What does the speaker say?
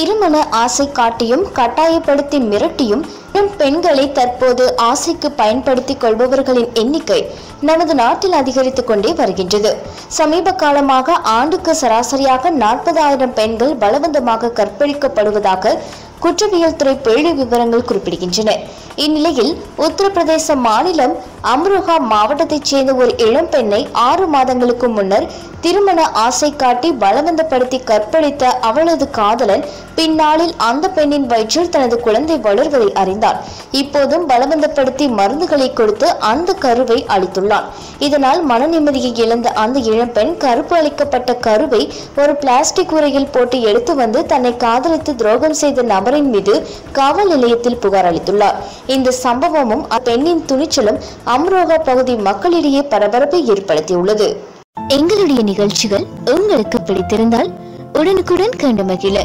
திருமண ஆசை காட்டியும் கட்டாயப்படுத்தி மிரட்டியும் பெண் பெண்களை தற்போது ஆசைக்கு பயன்படுத்திக் கொள்பவர்களின் எண்ணிக்கை நமது நாட்டில் அதிகரித்துக் கொண்டே வருகின்றது. சமீப காலமாக ஆண்டுக்கு சராசரியாக நாற்பதாயிரம் பெண்கள் பலவந்தமாக கற்பழிக்கப்படுவதாக குற்றவியல் துறை புள்ளி விவரங்கள் குறிப்பிடுகின்றன. இந்நிலையில் உத்தரப்பிரதேச மாநிலம் அம்ரோஹா மாவட்டத்தைச் சேர்ந்த ஒரு இளம் பெண்ணை ஆறு மாதங்களுக்கு முன்னர் திருமண ஆசை காட்டி பலவந்தப்படுத்தி கற்பழித்த அவளது காதலன் பின்னாளில் அந்த பெண்ணின் வயிற்றில் தனது குழந்தை வளர்வதை அறிந்தார் இப்போதும் பலவந்தப்படுத்தி மருந்துகளை கொடுத்து அந்த கருவை அளித்துள்ளார். இதனால் மன நிம்மதியை இழந்த அந்த இளம்பெண் கருப்பு அளிக்கப்பட்ட கருவை ஒரு பிளாஸ்டிக் உரையில் போட்டு எடுத்து வந்து தன்னை காதலித்து துரோகம் செய்த நபரின் மீது காவல் நிலையத்தில் புகார் அளித்துள்ளார். இந்த சம்பவமும் அப்பெண்ணின் துணிச்சலும் அம்ரோகா பகுதி மக்களிடையே பரபரப்பை ஏற்படுத்தியுள்ளது. எங்களுடைய நிகழ்ச்சிகள் உங்களுக்கு பிடித்திருந்தால் உடனுக்குடன் கண்டு மகிழ.